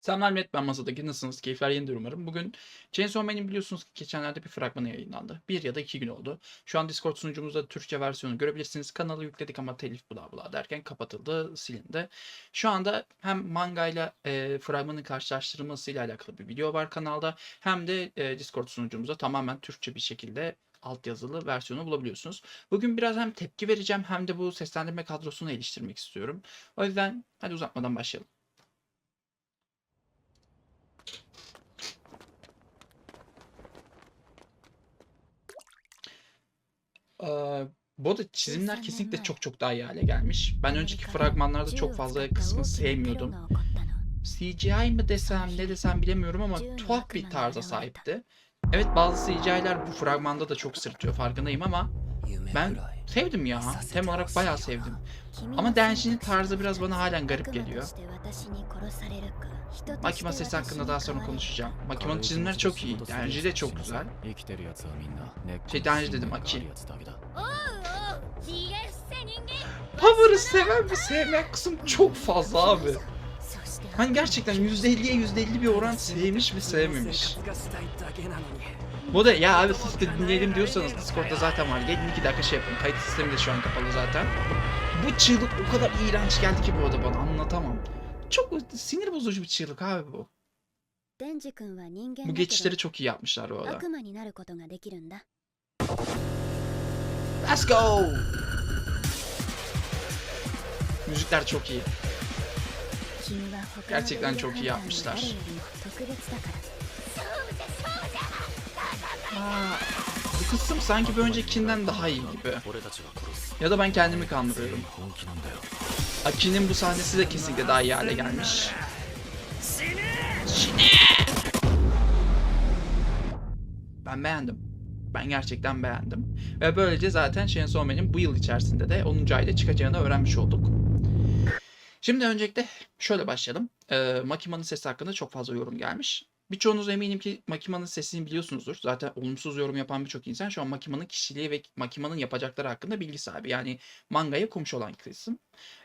Selamlar millet ben masadaki nasılsınız? Keyifler yenidir umarım. Bugün Chainsaw Man'in biliyorsunuz ki geçenlerde bir fragmanı yayınlandı. Bir ya da iki gün oldu. Şu an Discord sunucumuzda Türkçe versiyonu görebilirsiniz. Kanalı yükledik ama telif bla bla derken kapatıldı, silindi. Şu anda hem mangayla e, fragmanın karşılaştırılmasıyla alakalı bir video var kanalda. Hem de e, Discord sunucumuzda tamamen Türkçe bir şekilde altyazılı versiyonu bulabiliyorsunuz. Bugün biraz hem tepki vereceğim hem de bu seslendirme kadrosunu geliştirmek istiyorum. O yüzden hadi uzatmadan başlayalım. Ee, bu arada çizimler kesinlikle çok çok daha iyi hale gelmiş. Ben önceki fragmanlarda çok fazla kısmı sevmiyordum. CGI mi desem ne desem bilemiyorum ama tuhaf bir tarza sahipti. Evet bazı CGI'ler bu fragmanda da çok sırıtıyor farkındayım ama ben sevdim ya. Tem olarak bayağı sevdim. Ama Denshi'nin tarzı biraz bana halen garip geliyor. Makima sesi hakkında daha sonra konuşacağım. Makima'nın çizimleri çok iyi. Denji de çok güzel. Şey Denji dedim Aki. Power'ı seven ve sevmeyen kısım çok fazla abi. Hani gerçekten %50'ye %50 bir oran sevmiş ve sevmemiş. Bu da ya abi sus da dinleyelim diyorsanız Discord'da zaten var. Gelin 2 dakika şey yapın. Kayıt sistemi de şu an kapalı zaten. Bu çığlık o kadar iğrenç geldi ki bu arada bana anlatamam. Çok sinir bozucu bir çığlık abi bu. Bu geçişleri çok iyi yapmışlar bu arada. Let's go! Müzikler çok iyi. Gerçekten çok iyi yapmışlar. Bu kısım sanki bir öncekinden daha iyi gibi. Ya da ben kendimi kandırıyorum. Aki'nin bu sahnesi de kesinlikle daha iyi hale gelmiş. Ben beğendim. Ben gerçekten beğendim. Ve böylece zaten Chainsaw Man'in bu yıl içerisinde de 10. ayda çıkacağını öğrenmiş olduk. Şimdi öncelikle şöyle başlayalım. Ee, Makima'nın sesi hakkında çok fazla yorum gelmiş. Birçoğunuz eminim ki Makima'nın sesini biliyorsunuzdur. Zaten olumsuz yorum yapan birçok insan şu an Makima'nın kişiliği ve Makima'nın yapacakları hakkında bilgi sahibi. Yani mangayı okumuş olan kısım.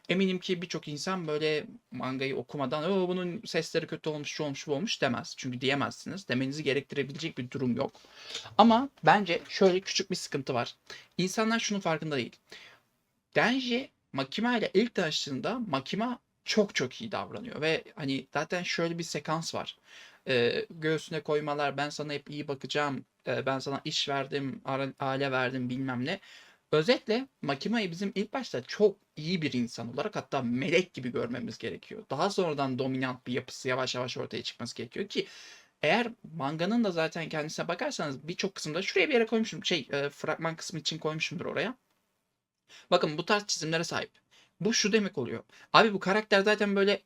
Eminim ki birçok insan böyle mangayı okumadan o bunun sesleri kötü olmuş, şu olmuş, bu olmuş demez. Çünkü diyemezsiniz. Demenizi gerektirebilecek bir durum yok. Ama bence şöyle küçük bir sıkıntı var. İnsanlar şunun farkında değil. Denji Makima ile ilk tanıştığında Makima çok çok iyi davranıyor ve hani zaten şöyle bir sekans var. Ee, göğsüne koymalar, ben sana hep iyi bakacağım, e, ben sana iş verdim, aile verdim bilmem ne. Özetle Makima'yı bizim ilk başta çok iyi bir insan olarak hatta melek gibi görmemiz gerekiyor. Daha sonradan dominant bir yapısı yavaş yavaş ortaya çıkması gerekiyor ki eğer manganın da zaten kendisine bakarsanız birçok kısımda şuraya bir yere koymuşum. Şey e, fragman kısmı için koymuşumdur oraya. Bakın bu tarz çizimlere sahip. Bu şu demek oluyor. Abi bu karakter zaten böyle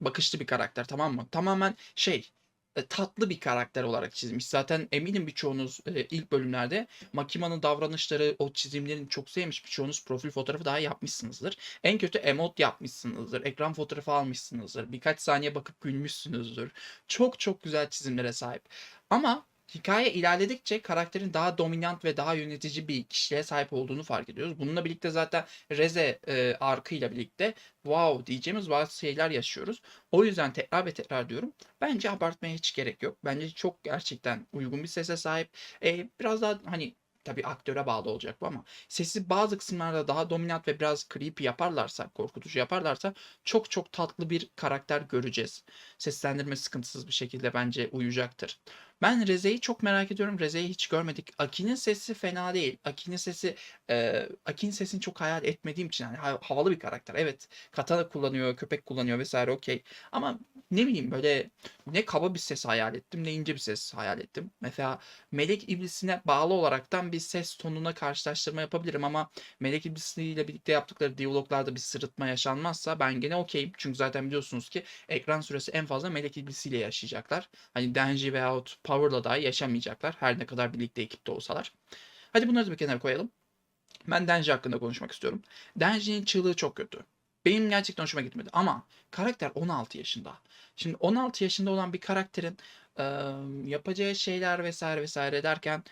bakışlı bir karakter tamam mı? Tamamen şey e, tatlı bir karakter olarak çizmiş. Zaten eminim birçoğunuz e, ilk bölümlerde Makima'nın davranışları, o çizimlerini çok sevmiş. Birçoğunuz profil fotoğrafı daha yapmışsınızdır. En kötü emot yapmışsınızdır. Ekran fotoğrafı almışsınızdır. Birkaç saniye bakıp gülmüşsünüzdür. Çok çok güzel çizimlere sahip. Ama hikaye ilerledikçe karakterin daha dominant ve daha yönetici bir kişiliğe sahip olduğunu fark ediyoruz. Bununla birlikte zaten Reze e, arkıyla birlikte wow diyeceğimiz bazı şeyler yaşıyoruz. O yüzden tekrar ve tekrar diyorum. Bence abartmaya hiç gerek yok. Bence çok gerçekten uygun bir sese sahip. E, biraz daha hani tabii aktöre bağlı olacak bu ama sesi bazı kısımlarda daha dominant ve biraz creepy yaparlarsa, korkutucu yaparlarsa çok çok tatlı bir karakter göreceğiz. Seslendirme sıkıntısız bir şekilde bence uyacaktır. Ben Reze'yi çok merak ediyorum. Reze'yi hiç görmedik. Aki'nin sesi fena değil. Aki'nin sesi e, Aki'nin sesini çok hayal etmediğim için yani ha- havalı bir karakter. Evet, katana kullanıyor, köpek kullanıyor vesaire okey. Ama ne bileyim böyle ne kaba bir ses hayal ettim ne ince bir ses hayal ettim. Mesela Melek İblisi'ne bağlı olaraktan bir ses tonuna karşılaştırma yapabilirim ama Melek İblisi ile birlikte yaptıkları diyaloglarda bir sırıtma yaşanmazsa ben gene okeyim. Çünkü zaten biliyorsunuz ki ekran süresi en fazla Melek İblisi ile yaşayacaklar. Hani Denji veyahut Power'la dahi yaşamayacaklar. Her ne kadar birlikte ekipte olsalar. Hadi bunları da bir kenara koyalım. Ben Denji hakkında konuşmak istiyorum. Denji'nin çığlığı çok kötü. Benim gerçekten hoşuma gitmedi ama karakter 16 yaşında. Şimdi 16 yaşında olan bir karakterin e, yapacağı şeyler vesaire vesaire derken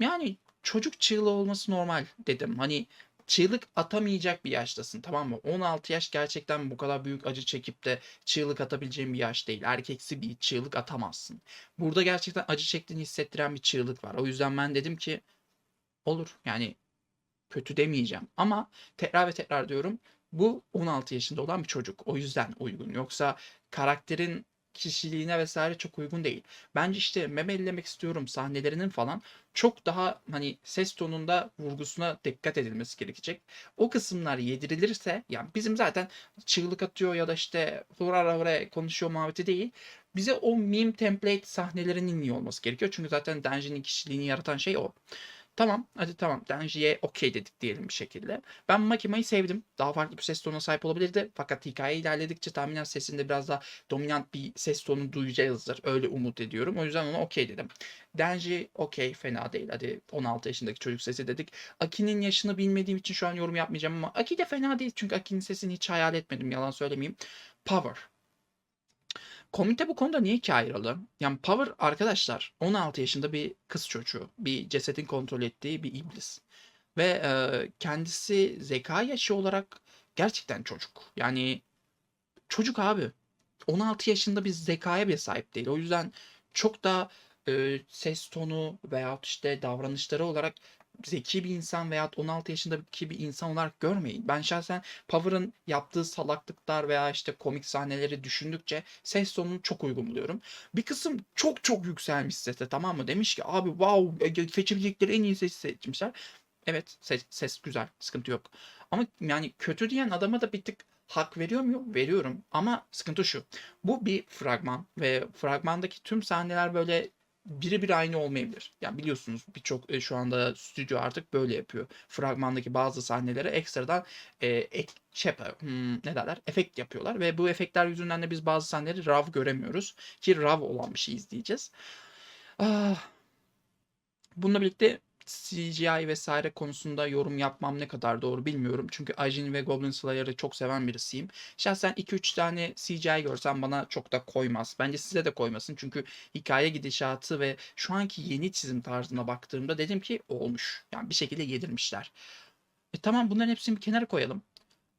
yani çocuk çığlığı olması normal dedim. Hani çığlık atamayacak bir yaştasın tamam mı? 16 yaş gerçekten bu kadar büyük acı çekip de çığlık atabileceğin bir yaş değil. Erkeksi bir çığlık atamazsın. Burada gerçekten acı çektiğini hissettiren bir çığlık var. O yüzden ben dedim ki olur yani kötü demeyeceğim ama tekrar ve tekrar diyorum bu 16 yaşında olan bir çocuk. O yüzden uygun. Yoksa karakterin kişiliğine vesaire çok uygun değil. Bence işte meme ellemek istiyorum sahnelerinin falan çok daha hani ses tonunda vurgusuna dikkat edilmesi gerekecek. O kısımlar yedirilirse yani bizim zaten çığlık atıyor ya da işte hurra hurra konuşuyor muhabbeti değil. Bize o meme template sahnelerinin iyi olması gerekiyor. Çünkü zaten Denji'nin kişiliğini yaratan şey o. Tamam hadi tamam Denji'ye okey dedik diyelim bir şekilde. Ben Makima'yı sevdim. Daha farklı bir ses tonuna sahip olabilirdi. Fakat hikaye ilerledikçe tahminen sesinde biraz daha dominant bir ses tonu duyacağızdır. Öyle umut ediyorum. O yüzden ona okey dedim. Denji okey fena değil. Hadi 16 yaşındaki çocuk sesi dedik. Aki'nin yaşını bilmediğim için şu an yorum yapmayacağım ama Aki de fena değil. Çünkü Aki'nin sesini hiç hayal etmedim. Yalan söylemeyeyim. Power. Komite bu konuda niye ikiye ayrıldı? Yani Power arkadaşlar 16 yaşında bir kız çocuğu. Bir cesedin kontrol ettiği bir iblis. Ve e, kendisi zeka yaşı olarak gerçekten çocuk. Yani çocuk abi. 16 yaşında bir zekaya bile sahip değil. O yüzden çok da e, ses tonu veyahut işte davranışları olarak zeki bir insan veyahut 16 yaşındaki bir insan olarak görmeyin. Ben şahsen Power'ın yaptığı salaklıklar veya işte komik sahneleri düşündükçe ses tonunu çok uygun buluyorum. Bir kısım çok çok yükselmiş sese tamam mı? Demiş ki abi wow e, seçebilecekleri en iyi sesi seçmişler. Evet ses, ses güzel sıkıntı yok. Ama yani kötü diyen adama da bir tık hak veriyor muyum? Veriyorum. Ama sıkıntı şu. Bu bir fragman ve fragmandaki tüm sahneler böyle birebir aynı olmayabilir. Yani biliyorsunuz birçok e, şu anda stüdyo artık böyle yapıyor. Fragmandaki bazı sahnelere ekstradan e, ek, şey hmm, ne derler? Efekt yapıyorlar ve bu efektler yüzünden de biz bazı sahneleri RAW göremiyoruz. Ki RAW olan bir şey izleyeceğiz. Ah. Bununla birlikte CGI vesaire konusunda yorum yapmam ne kadar doğru bilmiyorum. Çünkü Ajin ve Goblin Slayer'ı çok seven birisiyim. Şahsen 2-3 tane CGI görsem bana çok da koymaz. Bence size de koymasın. Çünkü hikaye gidişatı ve şu anki yeni çizim tarzına baktığımda dedim ki olmuş. Yani bir şekilde yedirmişler. E tamam bunların hepsini bir kenara koyalım.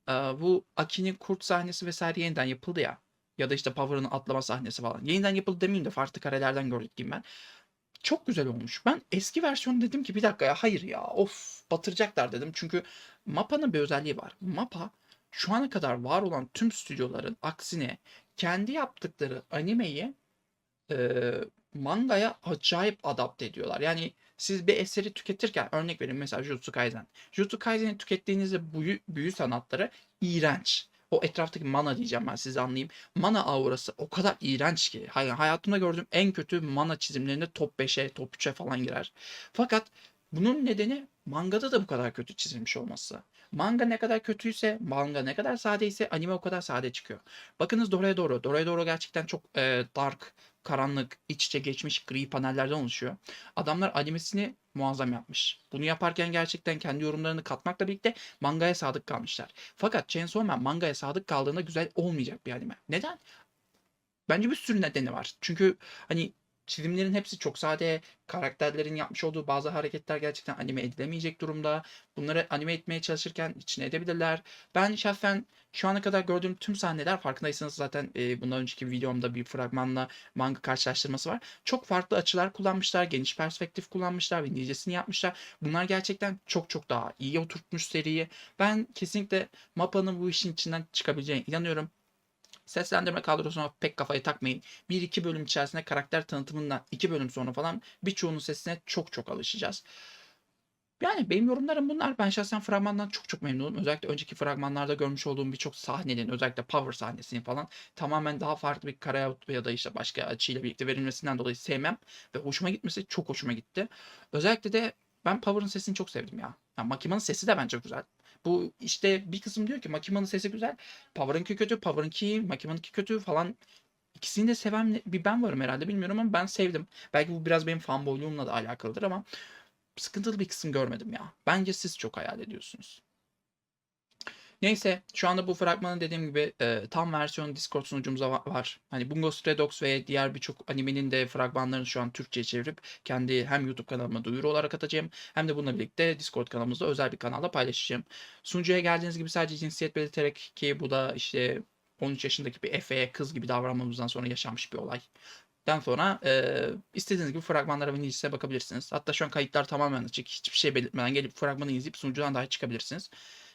Ee, bu Aki'nin kurt sahnesi vesaire yeniden yapıldı ya. Ya da işte Power'ın atlama sahnesi falan. Yeniden yapıldı demeyeyim de farklı karelerden gördük diyeyim ben. Çok güzel olmuş. Ben eski versiyonu dedim ki bir dakika ya hayır ya of batıracaklar dedim. Çünkü Mappa'nın bir özelliği var. Mappa şu ana kadar var olan tüm stüdyoların aksine kendi yaptıkları animeyi e, mangaya acayip adapte ediyorlar. Yani siz bir eseri tüketirken örnek verin mesela Jujutsu Kaisen. Jujutsu Kaisen'i tükettiğinizde büyü, büyü sanatları iğrenç. O etraftaki mana diyeceğim ben size anlayayım. Mana aurası o kadar iğrenç ki. Hay- Hayatımda gördüğüm en kötü mana çizimlerinde top 5'e, top 3'e falan girer. Fakat bunun nedeni mangada da bu kadar kötü çizilmiş olması. Manga ne kadar kötüyse, manga ne kadar sadeyse anime o kadar sade çıkıyor. Bakınız Dorohedoro. Dorohedoro gerçekten çok e, dark, karanlık, iç içe geçmiş gri panellerden oluşuyor. Adamlar animesini muazzam yapmış. Bunu yaparken gerçekten kendi yorumlarını katmakla birlikte mangaya sadık kalmışlar. Fakat Chainsaw Man mangaya sadık kaldığında güzel olmayacak bir anime. Neden? Bence bir sürü nedeni var. Çünkü hani çizimlerin hepsi çok sade. Karakterlerin yapmış olduğu bazı hareketler gerçekten anime edilemeyecek durumda. Bunları anime etmeye çalışırken içine edebilirler. Ben şahsen şu ana kadar gördüğüm tüm sahneler farkındaysanız zaten e, bundan önceki videomda bir fragmanla manga karşılaştırması var. Çok farklı açılar kullanmışlar, geniş perspektif kullanmışlar ve nicesini yapmışlar. Bunlar gerçekten çok çok daha iyi oturtmuş seriyi. Ben kesinlikle Mappa'nın bu işin içinden çıkabileceğine inanıyorum. Seslendirme kadrosuna pek kafayı takmayın. 1-2 bölüm içerisinde karakter tanıtımından 2 bölüm sonra falan birçoğunun sesine çok çok alışacağız. Yani benim yorumlarım bunlar. Ben şahsen fragmandan çok çok memnunum. Özellikle önceki fragmanlarda görmüş olduğum birçok sahnenin özellikle power sahnesini falan tamamen daha farklı bir kare ya da işte başka açıyla birlikte verilmesinden dolayı sevmem ve hoşuma gitmesi çok hoşuma gitti. Özellikle de ben Power'ın sesini çok sevdim ya. Yani Makima'nın sesi de bence güzel. Bu işte bir kısım diyor ki Makima'nın sesi güzel. Power'ınki kötü, Power'ınki iyi, Makima'nınki kötü falan. İkisini de seven bir ben varım herhalde bilmiyorum ama ben sevdim. Belki bu biraz benim fanboyluğumla da alakalıdır ama sıkıntılı bir kısım görmedim ya. Bence siz çok hayal ediyorsunuz. Neyse şu anda bu fragmanın dediğim gibi e, tam versiyon Discord sunucumuza va- var. Hani Bungo Stray Dogs ve diğer birçok animenin de fragmanlarını şu an Türkçe'ye çevirip kendi hem YouTube kanalıma duyuru olarak atacağım hem de bununla birlikte Discord kanalımızda özel bir kanalda paylaşacağım. Sunucuya geldiğiniz gibi sadece cinsiyet belirterek ki bu da işte 13 yaşındaki bir Efe'ye kız gibi davranmamızdan sonra yaşanmış bir olay. Dan sonra e, istediğiniz gibi fragmanlara ve nilise bakabilirsiniz. Hatta şu an kayıtlar tamamen açık. Hiçbir şey belirtmeden gelip fragmanı izleyip sunucudan dahi çıkabilirsiniz.